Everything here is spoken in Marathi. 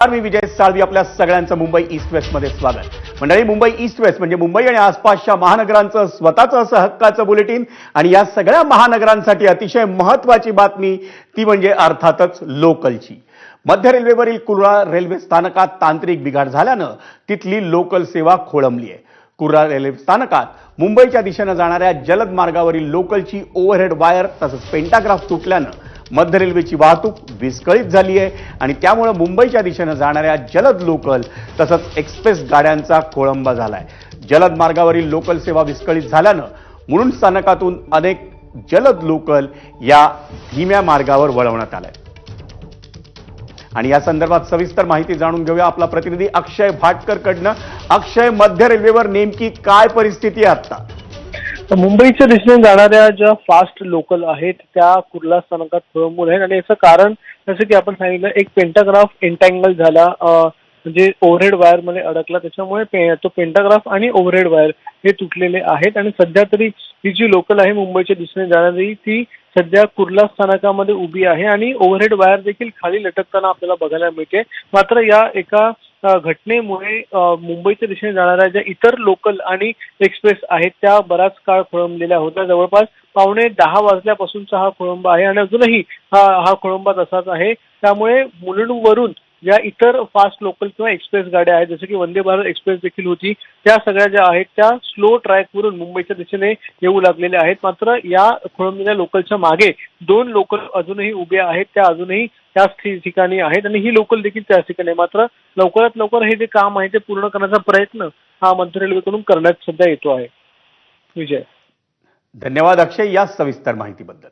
नमस्कार, मी विजय साळवी आपल्या सगळ्यांचं मुंबई ईस्ट वेस्टमध्ये स्वागत. मंडळी मुंबई ईस्ट वेस्ट म्हणजे मुंबई आणि आसपासच्या महानगरांचं स्वतःचं असं हक्काचं बुलेटिन आणि या सगळ्या महानगरांसाठी अतिशय महत्वाची बातमी ती म्हणजे अर्थातच लोकलची. मध्य रेल्वेवरील कुर्ला रेल्वे स्थानकात तांत्रिक बिघाड झाल्यानं तिथली लोकल सेवा खोळंबली आहे. कुर्ला रेल्वे स्थानकात मुंबईच्या दिशेनं जाणाऱ्या जलद मार्गावरील लोकलची ओव्हरहेड वायर तसंच पेंटाग्राफ तुटल्यानं मध्य रेल्वेची वाहतूक विस्कळीत झाली आहे आणि त्यामुळं मुंबईच्या दिशेनं जाणाऱ्या जलद लोकल तसंच एक्सप्रेस गाड्यांचा खोळंबा झाला आहे जलद मार्गावरील लोकल सेवा विस्कळीत झाल्यानं म्हणून स्थानकातून अनेक जलद लोकल या धीम्या मार्गावर वळवण्यात आलाय. आणि या संदर्भात सविस्तर माहिती जाणून घेऊया आपला प्रतिनिधी अक्षय भाटकर कडनं अक्षय मध्य रेल्वेवर नेमकी काय परिस्थिती आहे आता तर मुंबईच्या दिशेने जाणाऱ्या ज्या फास्ट लोकल आहेत त्या कुर्ला स्थानकात खोळंबून आहेत. आणि याचं कारण जसं की आपण सांगितलं एक पेंटाग्राफ एन्टँगल झाला म्हणजे ओव्हरहेड वायरमध्ये अडकला. त्याच्यामुळे पे- तो पेंटाग्राफ आणि ओव्हरहेड वायर हे तुटलेले आहेत. आणि सध्या तरी ही जी लोकल आहे मुंबईच्या दिशेने जाणारी ती सध्या कुर्ला स्थानकामध्ये उभी आहे. आणि ओव्हरहेड वायर देखील खाली लटकताना आपल्याला बघायला मिळते. मात्र या एका घटनेमुळे मुंबईच्या दिशेने जाणाऱ्या ज्या इतर लोकल आणि एक्सप्रेस आहेत त्या बराच काळ खोळंबलेल्या होत्या. जवळपास पावणे दहा वाजल्यापासूनचा हा खोळंबा आहे आणि अजूनही हा हा खोळंबा तसाच आहे. त्यामुळे मुलुंडवरून ज्या इतर फास्ट लोकल किंवा एक्सप्रेस गाड्या आहेत जसं की वंदे भारत एक्सप्रेस देखील होती त्या सगळ्या ज्या आहेत त्या स्लो ट्रॅकवरून मुंबईच्या दिशेने येऊ लागलेल्या आहेत. मात्र या खोळंबलेल्या लोकलच्या मागे दोन लोकल अजूनही उभ्या आहेत त्या अजूनही त्याच ठिकाणी आहेत आणि ही लोकल देखील त्याच ठिकाणी मात्र लवकरात लवकर हे जे काम आहे ते पूर्ण करण्याचा प्रयत्न हा मध्य रेल्वेकडून करण्यात सध्या येतो आहे. विजय. धन्यवाद अक्षय या सविस्तर माहितीबद्दल.